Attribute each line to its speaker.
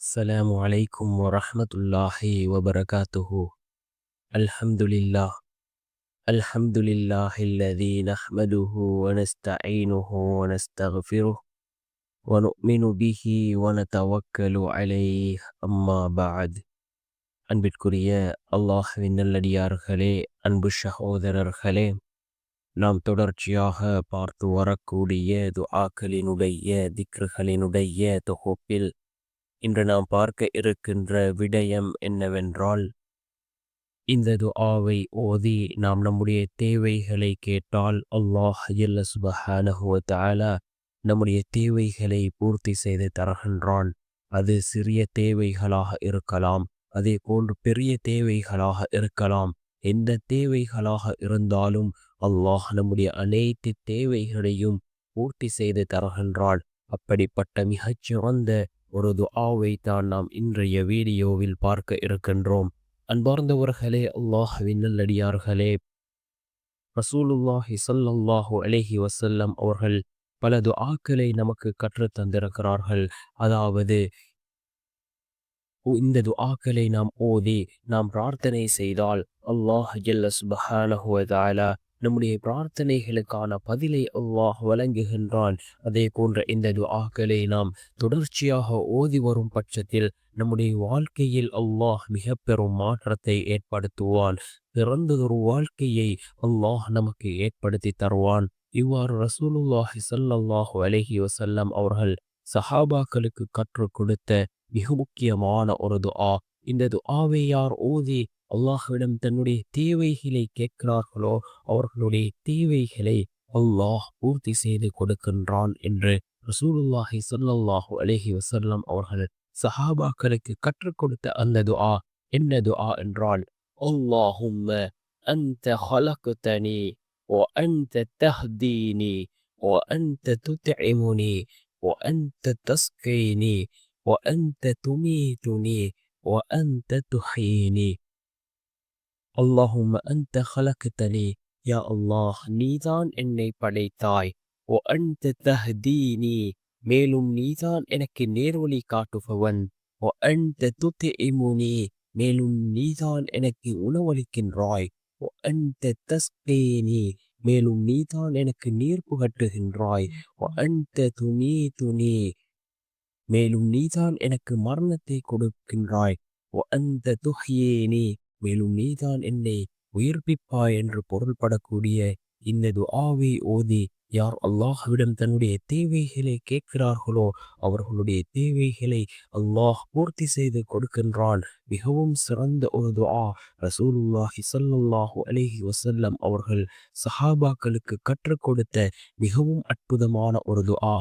Speaker 1: السلام عليكم ورحمة الله وبركاته الحمد لله الحمد لله الذي نحمده ونستعينه ونستغفره ونؤمن به ونتوكل عليه أما بعد அன்பிற்குரிய அல்லாஹ்வின் நல்லடியார்களே அன்பு சகோதரர்களே நாம் தொடர்ச்சியாக பார்த்து வரக்கூடிய துஆக்களினுடைய திக்ருகளினுடைய தொகுப்பில் இன்று நாம் பார்க்க இருக்கின்ற விடயம் என்னவென்றால் இந்த துஆவை ஓதி நாம் நம்முடைய தேவைகளை கேட்டால் அல்லாஹ் ஜல்ல நம்முடைய தேவைகளை பூர்த்தி செய்து தருகின்றான். அது சிறிய தேவைகளாக இருக்கலாம் அதே போன்று பெரிய தேவைகளாக இருக்கலாம். எந்த தேவைகளாக இருந்தாலும் அல்லாஹ் நம்முடைய அனைத்து தேவைகளையும் பூர்த்தி செய்து தருகின்றாள் அப்படிப்பட்ட மிகச்சிறந்த ஒரு துஆவை தான் நாம் இன்றைய வீடியோவில் பார்க்க இருக்கின்றோம். அன்பார்ந்தவர்களே அல்லாஹுவின் நல்லடியார்களே. ரசூலுல்லாஹி ஸல்லல்லாஹு அலைஹி வசல்லம் அவர்கள் பல துஆக்களை நமக்கு கற்றுத் தந்திருக்கிறார்கள். அதாவது இந்த துஆக்களை நாம் ஓதி நாம் பிரார்த்தனை செய்தால் அல்லாஹ் ஜல்லஸ் பஹானஹுவதாலா நம்முடைய பிரார்த்தனைகளுக்கான பதிலை அல்லாஹ் வழங்குகின்றான். அதே போன்ற இந்த துஆக்களை நாம் தொடர்ச்சியாக ஓதி வரும் பட்சத்தில் நம்முடைய வாழ்க்கையில் அல்லாஹ் மிக பெரும் மாற்றத்தை ஏற்படுத்துவான். பிறந்ததொரு வாழ்க்கையை அல்லாஹ் நமக்கு ஏற்படுத்தி தருவான். இவ்வாறு ரசூலுல்லாஹி ஸல்லல்லாஹு அலஹி வசல்லம் அவர்கள் சஹாபாக்களுக்கு கற்றுக் கொடுத்த மிக முக்கியமான ஒரு துஆ இந்த துஆவை யார் ஓதி அல்லாஹ்விடம் தன்னுடைய தேவைகளை கேட்கிறார்களோ அவர்களுடைய தேவைகளை அல்லாஹ் பூர்த்தி செய்து கொடுக்கின்றான் என்று ரசூலுல்லாஹி சொல்லல்லாஹு அலஹி வசல்லம் அவர்கள் சஹாபாக்களுக்கு கற்றுக் கொடுத்த அந்த துஆ. என்ன துஆ என்றால் அல்லாஹும்ம அன்த ஹலக்குத்தனி ஓ அன்த தஹ்தீனி ஓ அன்த துத்தெமுனி ஓ அன்த தஸ்கைனி ஓ அன்த துமீதுனி وأنت تحييني اللهم أنت خلقتني يا الله நீதான் என்னை படைத்தாய் وأنت تهديني மேலும் நீதான் எனக்கு நேர்வழி காட்டுபவன் وأنت تطعمني மேலும் நீதான் எனக்கு உணவளிக்கின்றாய் وأنت تسقيني மேலும் நீதான் எனக்கு நீர் புகட்டுகின்றாய் وأنت تميتني மேலும் நீதான் எனக்கு மரணத்தை கொடுக்கின்றாய். அந்த துஹியேனி மேலும் நீதான் என்னை உயிர்ப்பிப்பாய் என்று பொருள்படக்கூடிய இந்த துஆவை ஓதி யார் அல்லாஹ்விடம் தன்னுடைய தேவைகளை கேட்கிறார்களோ அவர்களுடைய தேவைகளை அல்லாஹ் பூர்த்தி செய்து கொடுக்கின்றான். மிகவும் சிறந்த ஒரு துஆ ரசூலுல்லாஹி ஸல்லல்லாஹு அலிஹி வசல்லம் அவர்கள் சஹாபாக்களுக்கு கற்றுக் கொடுத்த மிகவும் அற்புதமான ஒரு துஆ.